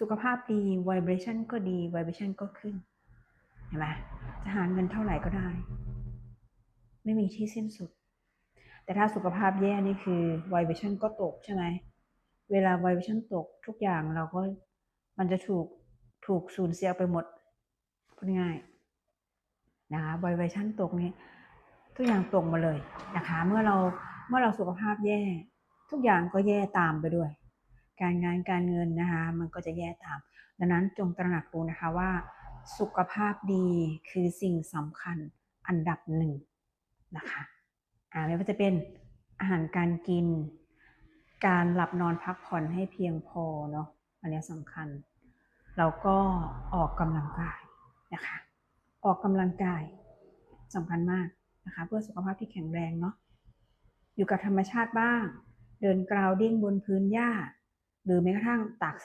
สุขภาพดี vibration ก็ดี vibration ก็ขึ้น เห็นไหมจะหาเงินเท่าไหร่ก็ได้ ไม่มีที่สิ้นสุด แต่ถ้าสุขภาพแย่นี่คือ vibration ก็ตกใช่ไหม เวลา vibration ตกทุกอย่างเราก็มันจะถูกถูกสูญเสียไปหมดพูดง่ายนะคะ vibration ตกนี่ทุกอย่างตกมาเลยนะคะ เมื่อเราเมื่อเราสุขภาพแย่ ทุกอย่างก็แย่ตามไปด้วย การงานการเงินนะคะมันก็จะแย่ตาม ดังนั้นจงตระหนักรู้นะคะว่า สุขภาพดีคือสิ่งสำคัญอันดับหนึ่งนะคะอ่าไม่ว่าจะเป็นอาหารการกิน การหลับนอนพักผ่อนให้เพียงพอเนาะอันนี้สำคัญแล้วก็ออกกำลังกายนะคะ ออกกำลังกายสำคัญมากนะคะเพื่อสุขภาพที่แข็งแรงเนาะอยู่กับธรรมชาติบ้าง เดินกราวดิ้งบนพื้นหญ้า หรือแม้กระทั่งตาก